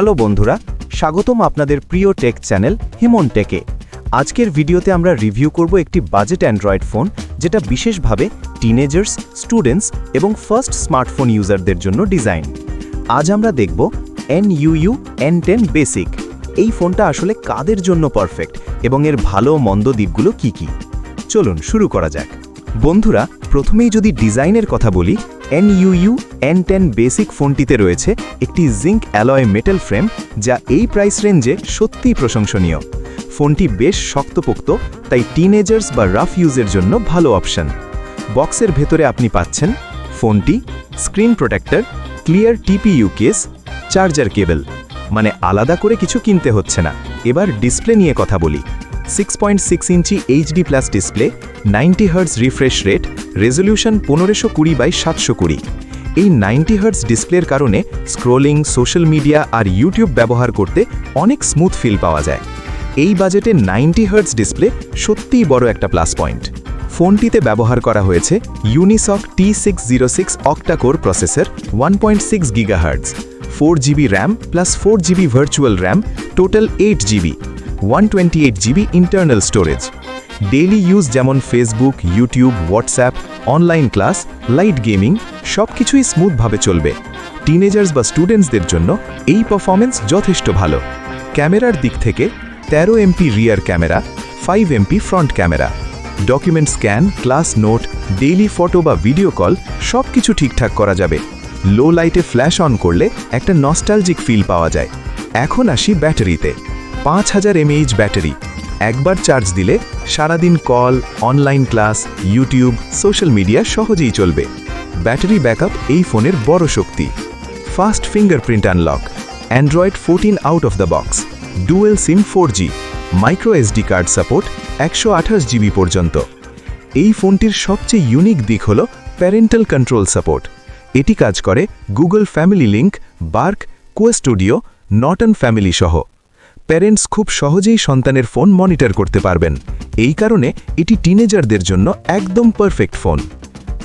Hello বন্ধুরা, স্বাগতম আপনাদের প্রিয় টেক চ্যানেল হিমন টেকে আজকের ভিডিওতে আমরা রিভিউ করব একটি বাজেট অ্যান্ড্রয়েড ফোন, যেটা বিশেষভাবে টিনেজার্স স্টুডেন্টস এবং ফার্স্ট স্মার্টফোন ইউজারদের জন্য ডিজাইন আজ আমরা দেখব এন ইউইউ এন টেন বেসিক এই ফোনটা আসলে কাদের জন্য পারফেক্ট এবং এর ভালো মন্দ দিকগুলো কি কি? চলুন শুরু করা যাক। বন্ধুরা প্রথমেই যদি ডিজাইনের কথা বলি N NUU N ten basic ফোনটিতে রয়েছে একটি জিঙ্ক অ্যালয় মেটাল ফ্রেম যা এই প্রাইস রেঞ্জে সত্যিই প্রশংসনীয়। ফোনটি বেশ শক্তপোক্ত, তাই টিনেজার্স বা রাফ ইউজের জন্য ভালো অপশন বক্সের ভেতরে আপনি পাচ্ছেন ফোনটি screen protector clear TPU case charger cable মানে আলাদা করে কিছু কিনতে হচ্ছে না। এবার ডিসপ্লে নিয়ে কথা বলি। Six point six inch HD plus display ninety hertz refresh rate resolution পনেরোশো কুড়ি বাই সাতশো কুড়ি। এই নাইনটি হার্টস ডিসপ্লের কারণে স্ক্রোলিং সোশ্যাল মিডিয়া আর ইউটিউব ব্যবহার করতে অনেক স্মুথ ফিল পাওয়া যায়। এই বাজেটে নাইনটি হার্টস ডিসপ্লে সত্যিই বড় একটা প্লাস পয়েন্ট ফোনটিতে ব্যবহার করা হয়েছে Unisoc T six zero six octa core processor one point six gigahertz four GB RAM plus four GB virtual RAM total eight GB one twenty eight GB internal storage daily use যেমন Facebook YouTube WhatsApp online class light gaming সব কিছুই স্মুথভাবে চলবে। Teenagers বা স্টুডেন্টসদের জন্য এই performance যথেষ্ট ভালো। ক্যামেরার দিক থেকে তেরো MP rear camera five MP front camera document scan class note daily photo বা ভিডিও কল সব কিছু ঠিকঠাক করা যাবে। লো লাইটে ফ্ল্যাশ অন করলে একটা নস্টালজিক ফিল পাওয়া যায়। এখন আসি ব্যাটারিতে। পাঁচ হাজার এমএইচ ব্যাটারি। একবার চার্জ দিলে সারাদিন call, online class, YouTube, social media সহজেই চলবে। ব্যাটারি ব্যাকআপ এই ফোনের বড় শক্তি। Fast fingerprint unlock. Android fourteen out of the box. Dual SIM four G micro SD card support একশো আঠাশ জিবি পর্যন্ত। এই ফোনটির সবচেয়ে ইউনিক দিক হল প্যারেন্টাল কন্ট্রোল সাপোর্ট। এটি কাজ করে Google family link Bark Qustodio Norton family সহ। প্যারেন্টস খুব সহজেই সন্তানের ফোন মনিটর করতে পারবেন। এই কারণে এটি টিনেজারদের জন্য একদম পারফেক্ট ফোন।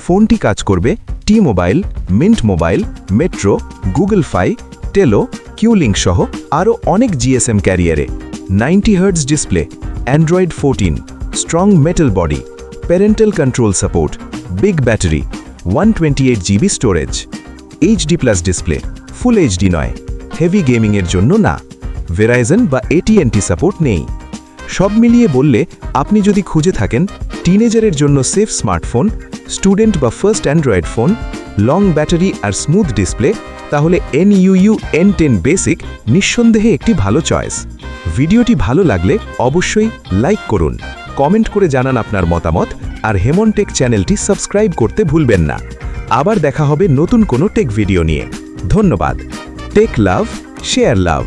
ফোনটি কাজ করবে T mobile Mint mobile Metro Google Fi Tello Qlink সহ আরও অনেক জিএসএম ক্যারিয়ারে। Ninety hertz display Android fourteen strong metal body parental control support big battery one twenty eight GB storage HD plus display full HD নয়। Heavy গেমিংয়ের জন্য না। Verizon বা এটিএনটি support নেই। সব মিলিয়ে বললে, আপনি যদি খুঁজে থাকেন টিনেজারের জন্য সেফ স্মার্টফোন স্টুডেন্ট বা first Android phone long battery আর স্মুথ ডিসপ্লে তাহলে এনইউইউ এন টেন বেসিক নিঃসন্দেহে একটি ভালো চয়েস ভিডিওটি ভালো লাগলে অবশ্যই লাইক করুন কমেন্ট করে জানান আপনার মতামত, আর হেমনটেক চ্যানেলটি সাবস্ক্রাইব করতে ভুলবেন না। আবার দেখা হবে নতুন কোনো টেক ভিডিও নিয়ে। ধন্যবাদ। টেক লাভ শেয়ার লাভ